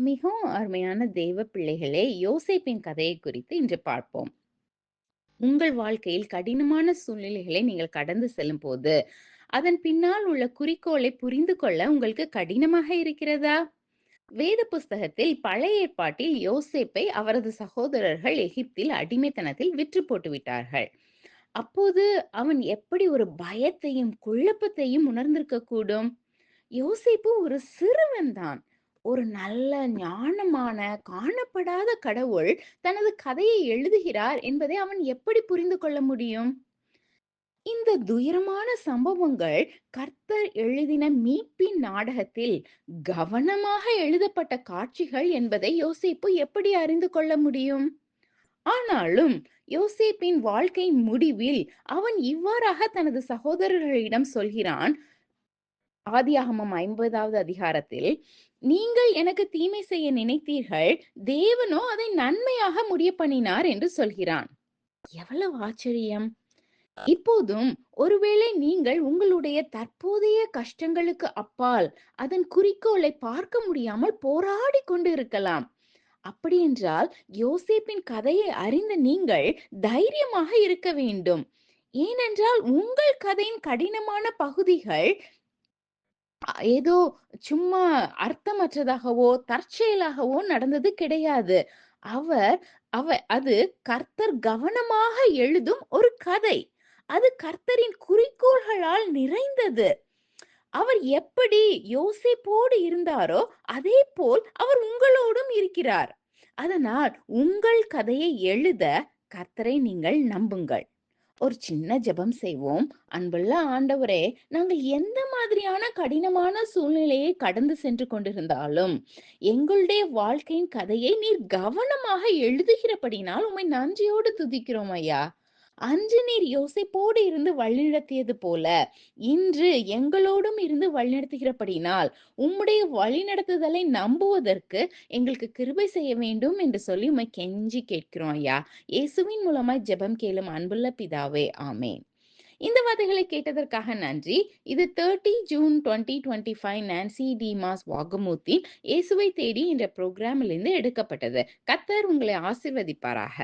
மிகவும் அருமையான தெய்வ பிள்ளைகளே யோசேப்பின் கதையை குறித்து இன்று பார்ப்போம். உங்கள் வாழ்க்கையில் கடினமான சூழ்நிலைகளை நீங்கள் கடந்து செல்லும் போது அதன் பின்னால் உள்ள குறிக்கோளை புரிந்து கொள்ள உங்களுக்கு கடினமாக இருக்கிறதா? வேத புஸ்தகத்தில் பழைய ஏற்பாட்டில் யோசேப்பை அவரது சகோதரர்கள் எகிப்தில் அடிமைத்தனத்தில் விற்று போட்டு விட்டார்கள் அப்போது அவன் எப்படி ஒரு பயத்தையும் குழப்பத்தையும் உணர்ந்திருக்க கூடும் யோசேப்பு ஒரு சிறுவன் தான் ஒரு நல்ல ஞானமான காணப்படாத கடவுள் தனது கதையை எழுதுகிறார் என்பதை அவன் எப்படி புரிந்து கொள்ள முடியும்? இந்த துயரமான சம்பவங்கள் கர்த்தர் எழுதின மீட்பின் நாடகத்தில் கவனமாக எழுதப்பட்ட காட்சிகள் என்பதை யோசிப்பு எப்படி அறிந்து கொள்ள முடியும்? ஆனாலும் யோசேப்பின் வாழ்க்கை முடிவில் அவன் இவ்வாறாக தனது சகோதரர்களிடம் சொல்கிறான் ஆதியாகமம் ஐம்பதாவது அதிகாரத்தில் நீங்கள் எனக்கு தீமை செய்ய நினைத்தீர்கள் தேவனோ அதை நன்மையாக முடிய பண்ணினார் என்று சொல்கிறான். எவ்வளவு ஆச்சரியம். இப்போதும் ஒருவேளை நீங்கள் உங்களுடைய தற்போதைய கஷ்டங்களுக்கு அப்பால் அதன் குறிக்கோளை பார்க்க முடியாமல் போராடி கொண்டு இருக்கலாம் அப்படி என்றால் யோசேப்பின் கதையை அறிந்த நீங்கள் தைரியமாக இருக்க வேண்டும். ஏனென்றால் உங்கள் கதையின் கடினமான பகுதிகள் ஏதோ சும்மா அர்த்தமற்றதாகவோ தற்செயலாகவோ நடந்தது கிடையாது. அவர் அவ அது கர்த்தர் கவனமாக எழுதும் ஒரு கதை. அது கர்த்தரின் குறிக்கோள்களால் நிறைந்தது. அவர் எப்படி யோசிப்போடு இருந்தாரோ அதே போல் அவர் உங்களோடும் இருக்கிறார். அதனால் உங்கள் கதையை எழுத கர்த்தரை நீங்கள் நம்புங்கள். ஒரு சின்ன ஜெபம் செய்வோம். அன்புள்ள ஆண்டவரே நாங்கள் எந்த மாதிரியான கடினமான சூழ்நிலையை கடந்து சென்று கொண்டிருந்தாலும் எங்களுடைய வாழ்க்கையின் கதையை நீர் கவனமாக எழுதுகிறபடினால் உண்மை நன்றியோடு துதிக்கிறோம் ஐயா. அன்று நீர் யோசிப்போடு இருந்து வழிநடத்தியது போல இன்று எங்களோடும் இருந்து வழிநடத்துகிறபடினால் உம்முடைய வழிநடத்துதலை நம்புவதற்கு எங்களுக்கு கிருபை செய்ய வேண்டும் என்று சொல்லி உண்மை கெஞ்சி கேட்கிறோம் ஐயா. இயேசுவின் மூலமாய் ஜெபம் கேளும் அன்புள்ள பிதாவே ஆமேன். இந்த வார்த்தைகளை கேட்டதற்காக நன்றி. இது thirty June twenty twenty five Nancy Dimas வாகமூத்தின் இயேசுவை தேடி என்ற ப்ரோக்ராமிலிருந்து எடுக்கப்பட்டது. கத்தர் உங்களை ஆசிர்வதிப்பாராக.